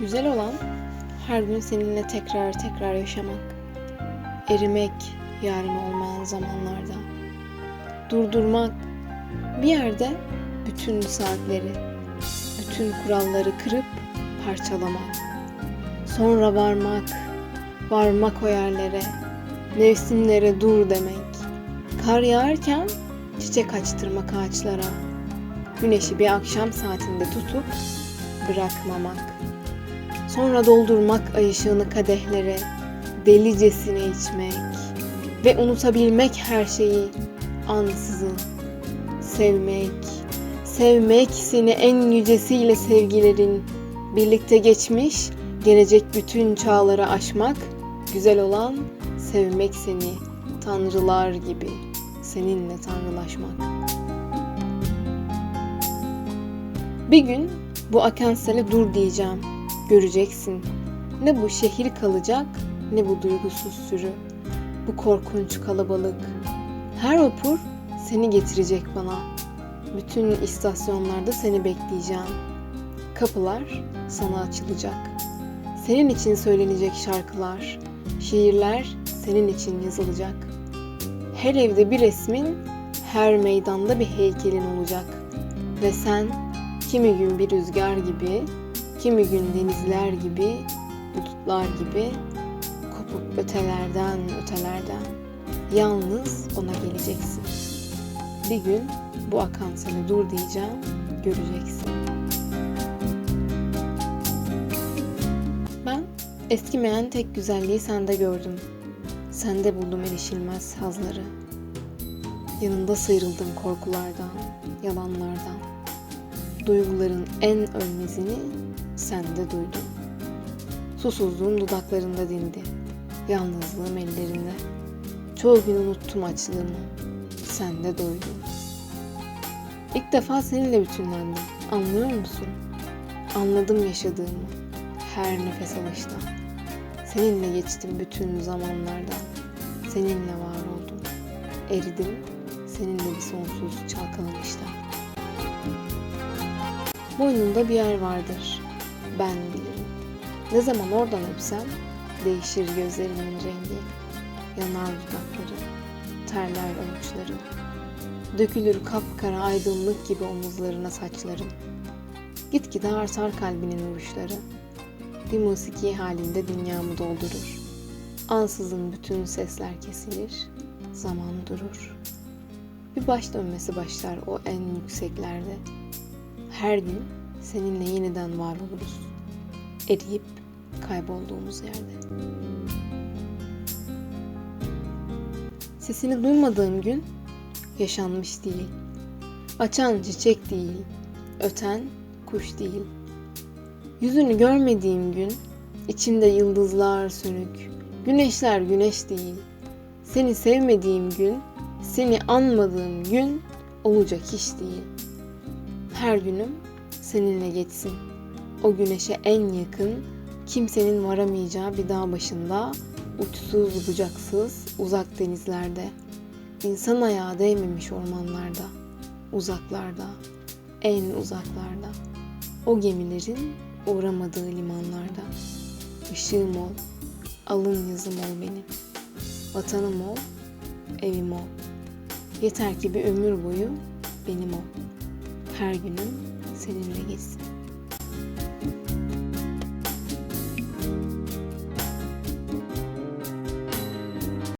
Güzel olan her gün seninle tekrar tekrar yaşamak. Erimek yarın olmayan zamanlarda. Durdurmak bir yerde bütün saatleri, bütün kuralları kırıp parçalamak. Sonra varmak, varmak o yerlere, mevsimlere dur demek. Kar yağarken çiçek açtırmak ağaçlara. Güneşi bir akşam saatinde tutup bırakmamak. Sonra doldurmak ay ışığını kadehlere, delicesine içmek ve unutabilmek her şeyi ansızın. Sevmek, sevmek seni en yücesiyle sevgilerin, birlikte geçmiş, gelecek bütün çağları aşmak, güzel olan sevmek seni tanrılar gibi seninle tanrılaşmak. Bir gün bu akan sele dur diyeceğim. Göreceksin. Ne bu şehir kalacak ne bu duygusuz sürü. Bu korkunç kalabalık. Her vapur seni getirecek bana. Bütün istasyonlarda seni bekleyeceğim. Kapılar sana açılacak. Senin için söylenecek şarkılar, şiirler senin için yazılacak. Her evde bir resmin, her meydanda bir heykelin olacak. Ve sen kimi gün bir rüzgar gibi, kimi gün denizler gibi, bulutlar gibi kopup ötelerden ötelerden yalnız ona geleceksin. Bir gün bu akan seni dur diyeceğim, göreceksin. Ben eskimeyen tek güzelliği sende gördüm. Sende buldum erişilmez hazları. Yanında sıyrıldım korkulardan, yalanlardan. Duyguların en ölmezini sende duydum. Susuzluğum dudaklarında dindi. Yalnızlığım ellerinde. Çoğu gün unuttum açlığımı. Sende doydum. İlk defa seninle bütünlendim. Anlıyor musun? Anladım yaşadığımı. Her nefes alışta. Seninle geçtim bütün zamanlardan. Seninle var oldum. Eridim. Seninle bir sonsuz çalkalanışta. Boynunda bir yer vardır. Ben bilirim. Ne zaman oradan öpsem değişir gözlerimin rengi. Yanar dudakları, terler avuçları. Dökülür kapkara aydınlık gibi omuzlarına saçların. Gitgide artar kalbinin vuruşları. Bir musiki halinde dünyamı doldurur. Ansızın bütün sesler kesilir, zaman durur. Bir baş dönmesi başlar o en yükseklerde. Her gün seninle yeniden var oluruz. Eriyip kaybolduğumuz yerde. Sesini duymadığım gün yaşanmış değil. Açan çiçek değil, öten kuş değil. Yüzünü görmediğim gün içinde yıldızlar sönük, güneşler güneş değil. Seni sevmediğim gün, seni anmadığım gün olacak iş değil. Her günüm seninle geçsin. O güneşe en yakın, kimsenin varamayacağı bir dağ başında, uçsuz bucaksız uzak denizlerde, insan ayağı değmemiş ormanlarda, uzaklarda, en uzaklarda, o gemilerin uğramadığı limanlarda. Işığım ol, alın yazım ol benim. Vatanım ol, evim ol. Yeter ki bir ömür boyu benim ol. Her günüm seninle geçsin.